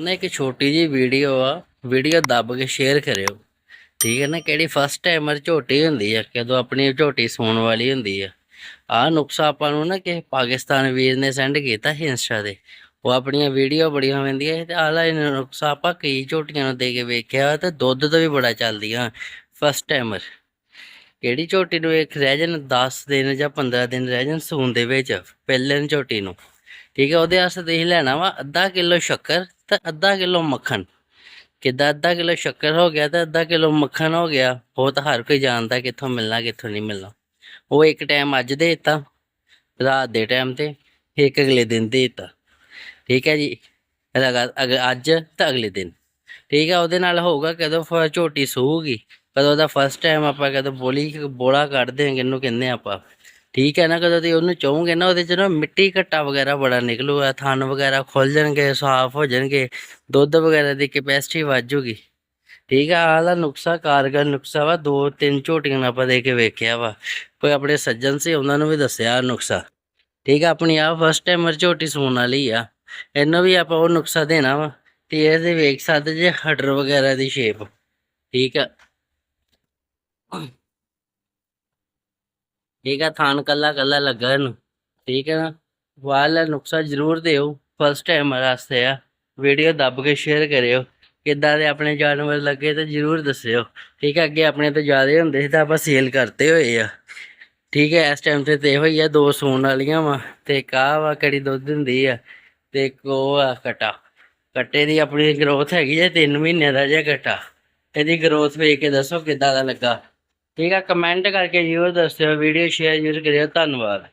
ਨਾ ਇੱਕ ਛੋਟੀ ਜੀ ਵੀਡੀਓ ਆ। ਵੀਡੀਓ ਦੱਬ ਕੇ ਸ਼ੇਅਰ ਕਰਿਓ। ਠੀਕ ਹੈ ਨਾ? ਕਿਹੜੀ ਫਸਟ ਟਾਈਮਰ ਝੋਟੀ ਹੁੰਦੀ ਆ, ਕਦੋਂ ਆਪਣੀ ਝੋਟੀ ਸੌਣ ਵਾਲੀ ਹੁੰਦੀ ਆ। ਆਹ ਨੁਕਸਾ ਆਪਾਂ ਨੂੰ ਨਾ ਕਿ ਪਾਕਿਸਤਾਨ ਵੀਰ ਨੇ ਸੈਂਡ ਕੀਤਾ ਸੀ ਇੰਸਟਾ ਤੇ। ਉਹ ਆਪਣੀਆਂ ਵੀਡੀਓ ਬੜੀਆਂ ਹੁੰਦੀਆਂ ਸੀ ਤੇ ਆਲਾ ਨੁਕਸਾ ਆਪਾਂ ਕਈ ਝੋਟੀਆਂ ਨੂੰ ਦੇ ਕੇ ਵੇਖਿਆ ਤੇ ਦੁੱਧ ਤੋਂ ਵੀ ਬੜਾ ਚੱਲਦੀਆਂ ਫਸਟ ਟਾਈਮਰ ਕਿਹੜੀ ਝੋਟੀ ਨੂੰ ਇੱਕ ਰਹਿ ਜਾਣ 10 ਦਿਨ ਜਾਂ 15 ਦਿਨ ਰਹਿ ਜਾਣ ਸੂਣ ਦੇ ਵਿੱਚ, ਪਹਿਲੇ ਝੋਟੀ ਨੂੰ। ਠੀਕ ਹੈ? ਉਹਦੇ ਵਾਸਤੇ ਤੁਸੀਂ ਲੈਣਾ ਵਾ ਅੱਧਾ ਕਿਲੋ ਸ਼ੱਕਰ ਤੇ ਅੱਧਾ ਕਿਲੋ ਮੱਖਣ। ਕਿੱਦਾਂ ਅੱਧਾ ਕਿਲੋ ਸ਼ੱਕਰ ਹੋ ਗਿਆ ਤੇ ਅੱਧਾ ਕਿਲੋ ਮੱਖਣ ਹੋ ਗਿਆ, ਉਹ ਤਾਂ ਹਰ ਕੋਈ ਜਾਣਦਾ ਕਿੱਥੋਂ ਮਿਲਣਾ, ਕਿੱਥੋਂ ਨਹੀਂ ਮਿਲਣਾ। ਉਹ ਇੱਕ ਟਾਈਮ ਅੱਜ ਦੇ ਦਿੱਤਾ, ਰਾਤ ਦੇ ਟਾਈਮ ਤੇ, ਇੱਕ ਅਗਲੇ ਦਿਨ ਦੇ ਦਿੱਤਾ। ਠੀਕ ਹੈ ਜੀ? ਲਗਾ, ਅਗ, ਅੱਜ ਤੇ ਅਗਲੇ ਦਿਨ। ਠੀਕ ਹੈ, ਉਹਦੇ ਨਾਲ ਹੋਊਗਾ ਕਦੋਂ ਫ- ਝੋਟੀ ਸੂਗੀ ਕਦੋਂ ਉਹਦਾ ਫਸਟ ਟਾਈਮ ਆਪਾਂ ਕਦੋਂ ਬੋਲੀ, ਬੋਲਾ ਕੱਢ ਦੇਂਗੇ ਇਹਨੂੰ ਕਹਿੰਦੇ ਆਪਾਂ। ਠੀਕ ਹੈ ਨਾ, ਕਦੋਂ ਤੁਸੀਂ ਉਹਨੂੰ ਚਾਹੋਗੇ ਨਾ, ਉਹਦੇ ਚ ਨਾ ਮਿੱਟੀ ਘੱਟਾ ਵਗੈਰਾ ਬੜਾ ਨਿਕਲੂਗਾ, ਥਣ ਵਗੈਰਾ ਖੁੱਲ ਜਾਣਗੇ, ਸਾਫ਼ ਹੋ ਜਾਣਗੇ, ਦੁੱਧ ਵਗੈਰਾ ਦੀ ਕੈਪੈਸਿਟੀ ਵੱਜੂਗੀ ਠੀਕ ਆ, ਆਹ ਦਾ ਨੁਕਸਾ ਕਾਰਗਰ ਨੁਕਸਾ ਵਾ, ਦੋ ਤਿੰਨ ਝੋਟੀਆਂ ਨੂੰ ਆਪਾਂ ਦੇ ਕੇ ਵੇਖਿਆ ਵਾ। ਕੋਈ ਆਪਣੇ ਸੱਜਣ ਸੀ, ਉਹਨਾਂ ਨੂੰ ਵੀ ਦੱਸਿਆ ਨੁਕਸਾ ਠੀਕ ਆ, ਆਪਣੀ ਆ ਫਸਟ ਟਾਈਮਰ ਝੋਟੀ ਸੂਣ ਵਾਲੀ ਆ। ਇਹਨੂੰ ਵੀ ਆਪਾਂ ਉਹ ਨੁਕਸਾ ਦੇਣਾ ਵਾ, ਤੇ ਇਹਦੇ ਵੇਖ ਸਕਦੇ ਜੇ ਹਡਰ ਵਗੈਰਾ ਦੀ ਸ਼ੇਪ ਠੀਕ ਆ। ਠੀਕ ਆ, ਥਾਨ ਕੱਲਾ ਕੱਲਾ ਲੱਗਾ ਇਹਨੂੰ, ਠੀਕ ਹੈ ਨਾ ਵਾਲਾ ਨੁਕਸਾ ਜ਼ਰੂਰ ਦਿਓ ਫਸਟ ਟਾਈਮ ਵਾਸਤੇ ਆ। ਵੀਡੀਓ ਦੱਬ ਕੇ ਸ਼ੇਅਰ ਕਰਿਓ, ਕਿੱਦਾਂ ਦੇ ਆਪਣੇ ਜਾਨਵਰ ਲੱਗੇ ਤਾਂ ਜ਼ਰੂਰ ਦੱਸਿਓ। ਠੀਕ ਹੈ ਅੱਗੇ ਆਪਣੇ ਤੋਂ ਜ਼ਿਆਦਾ ਹੁੰਦੇ ਸੀ ਤਾਂ ਆਪਾਂ ਸੇਲ ਕਰਤੇ ਹੋਏ ਆ। ਠੀਕ ਹੈ ਇਸ ਟਾਈਮ ਤੇ ਤੇ ਇਹੋ ਹੀ ਆ, ਦੋ ਸੂਣ ਵਾਲੀਆਂ ਵਾ, ਤੇ ਕਾਹ ਵਾ ਕੜੀ ਦੁੱਧ ਹੁੰਦੀ ਆ, ਤੇ ਇੱਕ ਉਹ ਆ ਕਟਾ। ਕੱਟੇ ਦੀ ਆਪਣੀ ਗਰੋਥ ਹੈਗੀ ਜੇ 3 ਮਹੀਨੇ ਦਾ ਜੇ ਕਟਾ। ਇਹਦੀ ਗਰੋਥ ਵੇਖ ਕੇ ਦੱਸੋ ਕਿੱਦਾਂ ਦਾ ਲੱਗਾ। ਠੀਕ ਆ ਕਮੈਂਟ ਕਰਕੇ ਜ਼ਰੂਰ ਦੱਸਿਓ ਵੀਡੀਓ ਸ਼ੇਅਰ ਜ਼ਰੂਰ ਕਰਿਓ ਧੰਨਵਾਦ।